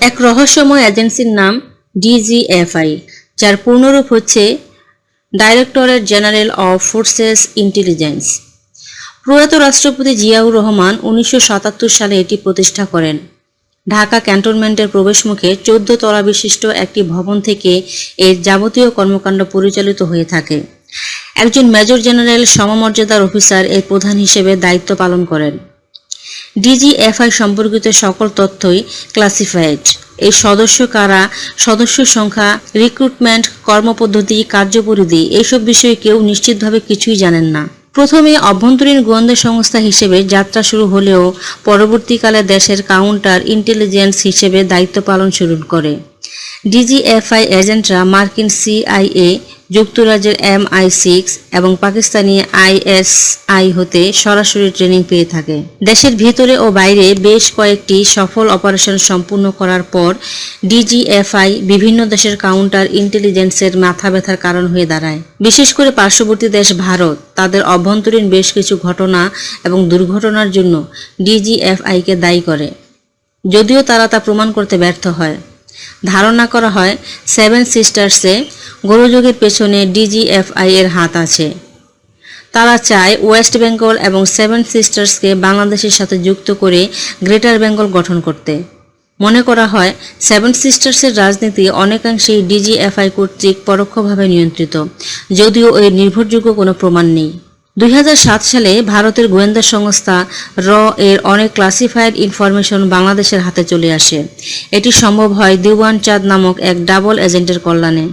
এক রহস্যময় এজেন্সির নাম ডিজিএফআই, যার পূর্ণরূপ হচ্ছে directorate general of forces intelligence. প্রয়াত রাষ্ট্রপতি জিয়াউর রহমান উনিশশো সাতাত্তর সালে এটি প্রতিষ্ঠা করেন। ঢাকা ক্যান্টনমেন্টের প্রবেশমুখে চোদ্দ তলা বিশিষ্ট একটি ভবন থেকে এর যাবতীয় কর্মকাণ্ড পরিচালিত হয়ে থাকে। একজন মেজর জেনারেল সমমর্যাদার অফিসার এর প্রধান হিসেবে দায়িত্ব পালন করেন। ডিজিএফআই সম্পর্কিত সকল তথ্যই ক্লাসিফাইড এই সদস্য কারা? সদস্য সংখ্যা রিক্রুটমেন্ট কর্মপদ্ধতি, কার্যপরিধি এইসব বিষয়ে কেউ নিশ্চিতভাবে কিছুই জানেন না। প্রথমে অভ্যন্তরীণ গোয়েন্দা সংস্থা হিসেবে যাত্রা শুরু হলেও পরবর্তীকালে দেশের কাউন্টার ইন্টেলিজেন্স হিসেবে দায়িত্ব পালন শুরু করে। ডিজিএফআই এজেন্টরা মার্কিন সিআইএ, যুক্তরাজ্যের এম আই সিক্স এবং পাকিস্তানি আইএসআই হতে সরাসরি ট্রেনিং পেয়ে থাকে। দেশের ভিতরে ও বাইরে বেশ কয়েকটি সফল অপারেশন সম্পূর্ণ করার পর ডিজিএফআই বিভিন্ন দেশের কাউন্টার ইন্টেলিজেন্সের মাথা ব্যথার কারণ হয়ে দাঁড়ায়। বিশেষ করে পার্শ্ববর্তী দেশ ভারত, তাদের অভ্যন্তরীণ বেশ কিছু ঘটনা এবং দুর্ঘটনার জন্য ডিজিএফআইকে দায়ী করে। যদিও তারা তা প্রমাণ করতে ব্যর্থ হয়। ধারণা করা হয় সেভেন সিস্টার্সে গোলযোগের পেছনে ডিজিএফআই এর হাত আছে। তারা চায় ওয়েস্ট বেঙ্গল এবং সেভেন সিস্টার্সকে বাংলাদেশের সাথে যুক্ত করে গ্রেটার বেঙ্গল গঠন করতে। মনে করা হয় সেভেন সিস্টার্সের রাজনীতি অনেকাংশেই ডিজিএফআই কর্তৃক পরোক্ষভাবে নিয়ন্ত্রিত, যদিও এর নির্ভরযোগ্য কোনো প্রমাণ নেই। দুই হাজার সাত সালে ভারতের গোয়েন্দা সংস্থা র এর অনেক ক্লাসিফাইড ইনফরমেশন বাংলাদেশের হাতে চলে আসে। এটি সম্ভব হয় দিওয়ান চাঁদ নামক এক ডাবল এজেন্টের কল্যাণে।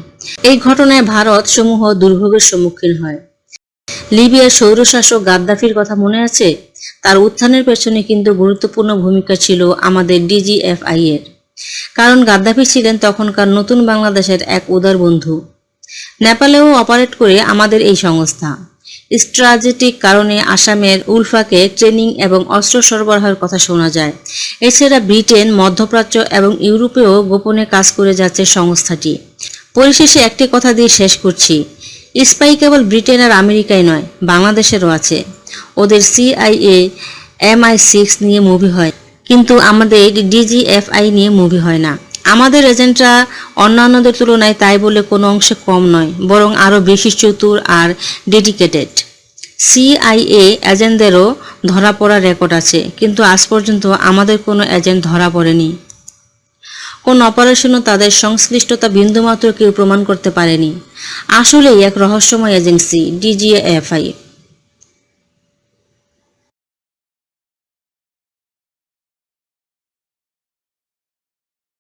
এই ঘটনায় ভারত সমূহ দুর্ভোগের সম্মুখীন হয়। লিবিয়ার সৌরশাসক গাদ্দাফির কথা মনে আছে? তার উত্থানের পেছনে কিন্তু গুরুত্বপূর্ণ ভূমিকা ছিল আমাদের ডিজিএফআই এর। কারণ গাদ্দাফি ছিলেন তখনকার নতুন বাংলাদেশের এক উদার বন্ধু। নেপালেও অপারেট করে আমাদের এই সংস্থা। স্ট্র্যাটেজিক কারণে আসামের উলফাকে ট্রেনিং এবং অস্ত্র সরবরাহের কথা শোনা যায়। এছাড়া ব্রিটেন, মধ্যপ্রাচ্য এবং ইউরোপেও গোপনে কাজ করে যাচ্ছে সংস্থাটি। পরিশেষে একটি কথা দিয়ে শেষ করছি। স্পাই কেবল ব্রিটেন আর আমেরিকায় নয়, বাংলাদেশেরও আছে। ওদের সিআইএ, এমআই সিক্স নিয়ে মুভি হয়, কিন্তু আমাদের ডিজিএফআই নিয়ে মুভি হয় না। আমাদের এজেন্টরা অন্যান্যদের তুলনায় তাই বলে কোনো অংশে কম নয়, বরং আরও বেশি চতুর আর ডেডিকেটেড। সিআইএ এজেন্টদেরও ধরা পড়ার রেকর্ড আছে, কিন্তু আজ পর্যন্ত আমাদের কোনো এজেন্ট ধরা পড়েনি। কোন অপারেশনও তাদের সংশ্লিষ্টতা বিন্দুমাত্র কেউ প্রমাণ করতে পারেনি। আসলেই এক রহস্যময় এজেন্সি, ডিজিএফআই।